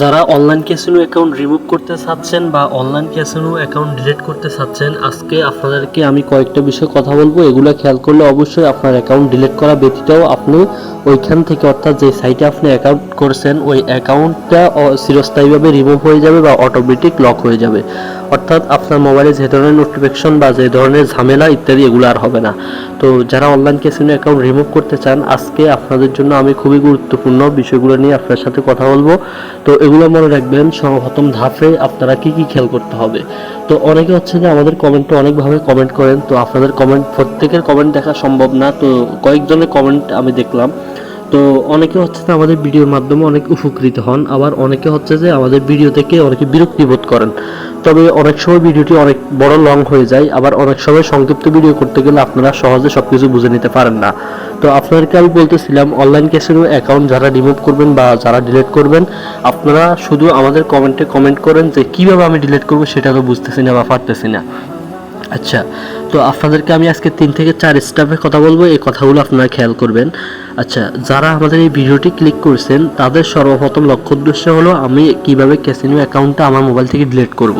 যারা online casino account remove করতে চাচ্ছেন বা অনলাইন ক্যাসিনো অ্যাকাউন্ট ডিলিট করতে চাচ্ছেন, আজকে আপনাদেরকে আমি কয়েকটা বিষয়ে কথা বলব। এগুলো খেয়াল করলে অবশ্যই আপনার অ্যাকাউন্ট ডিলিট করা ব্যতীতও আপনি ওইখান থেকে অর্থাৎ যে সাইটে আপনি অ্যাকাউন্ট করছেন, ওই অ্যাকাউন্টটা চিরস্থায়ীভাবে রিমুভ হয়ে যাবে বা অটোমেটিক লক হয়ে যাবে। অর্থাৎ আপনার মোবাইলে যে ধরনের নোটিফিকেশন বা যে ধরনের ঝামেলা ইত্যাদি এগুলো আর হবে না। তো যারা অনলাইন ক্যাসিনো অ্যাকাউন্ট রিমুভ করতে চান, আজকে আপনাদের জন্য আমি খুবই গুরুত্বপূর্ণ বিষয়গুলো নিয়ে আপনার সাথে কথা বলব। তো এগুলো মনে রাখবেন, সর্বপ্রথম ধাপে আপনারা কি কি খেয়াল করতে হবে? তো অনেকে হচ্ছে যে আমাদের কমেন্টে অনেকভাবে কমেন্ট করেন, তো আপনাদের কমেন্ট প্রত্যেকের কমেন্ট দেখা সম্ভব না। তো কয়েকজনের কমেন্ট আমি দেখলাম। তো অনেকে হচ্ছে যে আমাদের ভিডিওর মাধ্যমে অনেক উপকৃত হন, আবার অনেকে হচ্ছে যে আমাদের ভিডিও থেকে অনেকে বিরক্তি বোধ করেন। তবে অনেক সময় ভিডিওটি অনেক বড় লং হয়ে যায়, আবার অনেক সময় সংক্ষিপ্ত ভিডিও করতে গেলে আপনারা সহজে সবকিছু বুঝে নিতে পারেন না। তো আপনাদেরকে আমি বলতেছিলাম অনলাইন ক্যাসিনো অ্যাকাউন্ট যারা রিমুভ করবেন বা যারা ডিলিট করবেন, আপনারা শুধু আমাদের কমেন্টে কমেন্ট করেন যে কীভাবে আমি ডিলিট করব সেটা তো বুঝতেছি না বা পারতেছি না। আচ্ছা তো আপনাদেরকে আমি আজকে তিন থেকে চার স্টাফে কথা বলব, এই কথাগুলো আপনারা খেয়াল করবেন। আচ্ছা যারা আমাদের এই ভিডিওটি ক্লিক করছেন, তাদের সর্বপ্রথম লক্ষ্য উদ্দেশ্য হলো আমি কীভাবে ক্যাসিনো অ্যাকাউন্টটা আমার মোবাইল থেকে ডিলিট করব।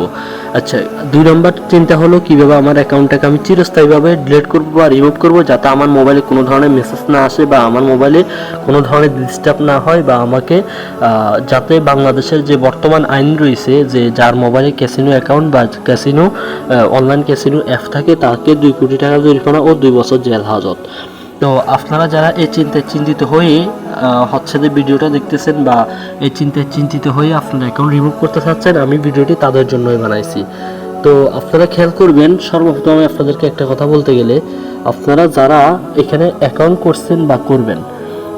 আচ্ছা দুই নম্বর চিন্তা হলো কীভাবে আমার অ্যাকাউন্টটাকে আমি চিরস্থায়ীভাবে ডিলিট করব বা রিমুভ করব, যাতে আমার মোবাইলে কোনো ধরনের মেসেজ না আসে বা আমার মোবাইলে কোনো ধরনের ডিস্টার্ব না হয় বা আমাকে যাতে বাংলাদেশের যে বর্তমান আইন রয়েছে, যে যার মোবাইলে ক্যাসিনো অ্যাকাউন্ট বা ক্যাসিনো অনলাইন ক্যাসিনো অ্যাপ থাকে তাকে দুই কোটি টাকা জরিমানা ও দুই বছর জেল হাজত। তো আপনারা যারা এই চিন্তায় চিন্তিত হয়ে হচ্ছে যে ভিডিওটা দেখতেছেন বা এই চিন্তায় চিন্তিত হয়ে আপনারা অ্যাকাউন্ট রিমুভ করতে চাচ্ছেন, আমি ভিডিওটি তাদের জন্যই বানাইছি। তো আপনারা খেয়াল করবেন, সর্বপ্রথম আমি আপনাদেরকে একটা কথা বলতে গেলে, আপনারা যারা এখানে অ্যাকাউন্ট করছেন বা করবেন,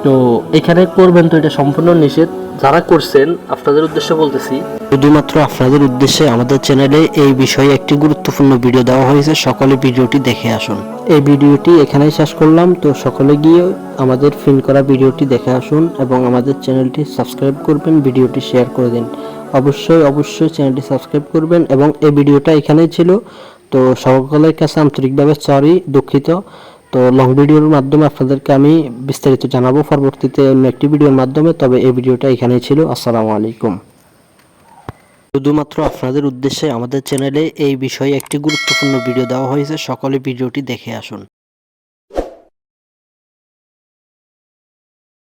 তো এখানে করবেন তো এটা সম্পূর্ণ নিষেধ। যারা করছেন, আপনাদের উদ্দেশ্যে বলতেছি। শুধুমাত্র আপনাদের উদ্দেশ্যে আমাদের চ্যানেলে এই বিষয়ে একটি গুরুত্বপূর্ণ ভিডিও দেওয়া হয়েছে, সকলে ভিডিওটি দেখে আসুন। এই ভিডিওটি এখানেই শেষ করলাম, তো সকলে গিয়ে আমাদের ফিন করা ভিডিওটি দেখে আসুন এবং আমাদের চ্যানেলটি সাবস্ক্রাইব করবেন, ভিডিওটি শেয়ার করে দিন। অবশ্যই অবশ্যই চ্যানেলটি সাবস্ক্রাইব করবেন এবং এই ভিডিওটা এখানেই ছিল। তো সকলের কাছে আন্তরিকভাবে সরি দুঃখিত। তো লং ভিডিওর মাধ্যমে আপনাদেরকে আমি বিস্তারিত জানাব। পরবর্তীতে অন্য একটি ভিডিওর মাধ্যমে। তবে এই ভিডিওটা এখানেই ছিল। আসসালামু আলাইকুম। শুধুমাত্র আপনাদের উদ্দেশ্যে আমাদের চ্যানেলে এই বিষয়ে একটি গুরুত্বপূর্ণ ভিডিও দেওয়া হয়েছে। সকলে ভিডিওটি দেখে আসুন।